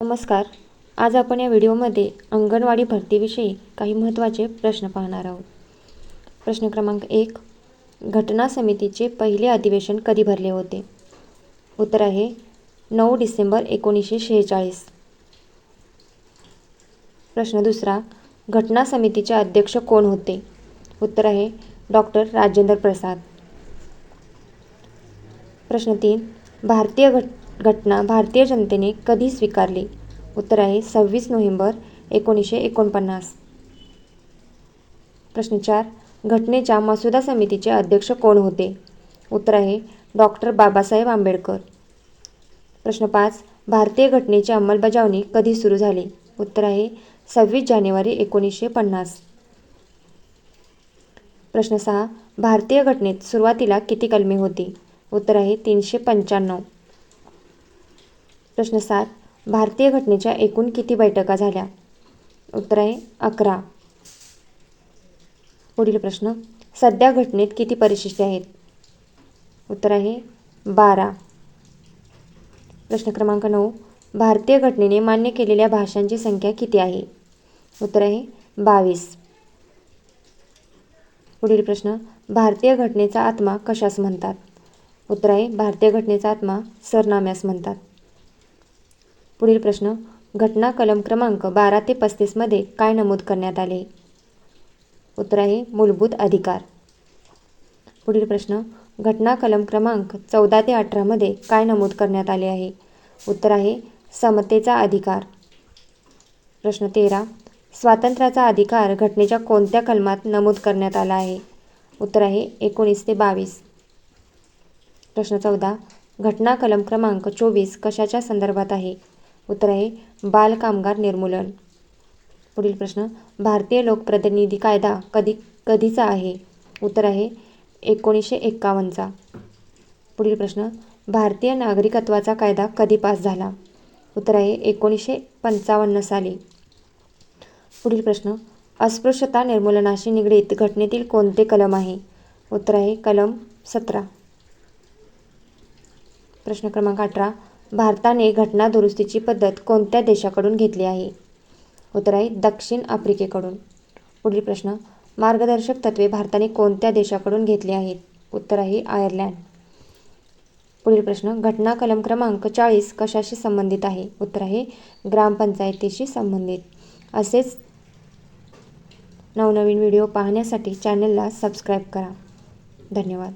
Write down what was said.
नमस्कार. आज आपण या व्हिडिओमध्ये अंगणवाडी भरतीविषयी काही महत्त्वाचे प्रश्न पाहणार आहोत. प्रश्न क्रमांक एक घटना समितीचे पहिले अधिवेशन कधी भरले होते? उत्तर आहे नऊ डिसेंबर एकोणीसशे शेहेचाळीस. प्रश्न दुसरा घटना समितीचे अध्यक्ष कोण होते? उत्तर आहे डॉक्टर राजेंद्र प्रसाद. प्रश्न तीन भारतीय घट घटना भारतीय जनतेने कधी स्वीकारली? उत्तर आहे सव्वीस नोव्हेंबर एकोणीसशे एकोणपन्नास. प्रश्न चार घटनेच्या मसुदा समितीचे अध्यक्ष कोण होते? उत्तर आहे डॉक्टर बाबासाहेब आंबेडकर. प्रश्न पाच भारतीय घटनेची अंमलबजावणी कधी सुरू झाली? उत्तर आहे सव्वीस जानेवारी एकोणीसशे पन्नास. प्रश्न सहा भारतीय घटनेत सुरुवातीला किती कलमे होती? उत्तर आहे तीनशे पंच्याण्णव. प्रश्न सात भारतीय घटनेच्या एकूण किती बैठका झाल्या? उत्तर आहे अकरा. पुढील प्रश्न. सध्या घटनेत किती परिशिष्टे आहेत? उत्तर आहे बारा. प्रश्न क्रमांक नऊ. भारतीय घटनेने मान्य केलेल्या भाषांची संख्या किती आहे? उत्तर आहे बावीस. पुढील प्रश्न. भारतीय घटनेचा आत्मा कशास म्हणतात? उत्तर आहे भारतीय घटनेचा आत्मा सरनाम्यास म्हणतात. पुढील प्रश्न घटना कलम क्रमांक बारा ते पस्तीसमध्ये काय नमूद करण्यात आले? उत्तर आहे मूलभूत अधिकार. पुढील प्रश्न घटना कलम क्रमांक चौदा ते अठरामध्ये काय नमूद करण्यात आले आहे? उत्तर आहे समतेचा अधिकार. प्रश्न तेरा स्वातंत्र्याचा अधिकार घटनेच्या कोणत्या कलमात नमूद करण्यात आला आहे? उत्तर आहे एकोणीस ते बावीस. प्रश्न चौदा घटना कलम क्रमांक चोवीस कशाच्या संदर्भात आहे? उत्तर आहे बाल कामगार निर्मूलन. पुढील प्रश्न. भारतीय लोकप्रतिनिधी कायदा कधी कधीचा आहे? उत्तर आहे एकोणीसशे एक्कावन्नचा. पुढील प्रश्न. भारतीय नागरिकत्वाचा कायदा कधी पास झाला? उत्तर आहे एकोणीसशे पंचावन्न साली. पुढील प्रश्न. अस्पृश्यता निर्मूलनाशी निगडीत घटनेतील कोणते कलम आहे? उत्तर आहे कलम सतरा. प्रश्न क्रमांक अठरा. भारताने घटना दुरुस्तीची पद्धत कोणत्या देशाकडून घेतली आहे? उत्तर आहे दक्षिण आफ्रिकेकडून. पुढील प्रश्न मार्गदर्शक तत्त्वे भारताने कोणत्या देशाकडून घेतली आहेत? उत्तर आहे आयर्लंड. पुढील प्रश्न घटना कलम क्रमांक चाळीस कशाशी संबंधित आहे? उत्तर आहे ग्रामपंचायतीशी संबंधित. असेच नवनवीन व्हिडिओ पाहण्यासाठी चॅनलला सबस्क्राईब करा. धन्यवाद.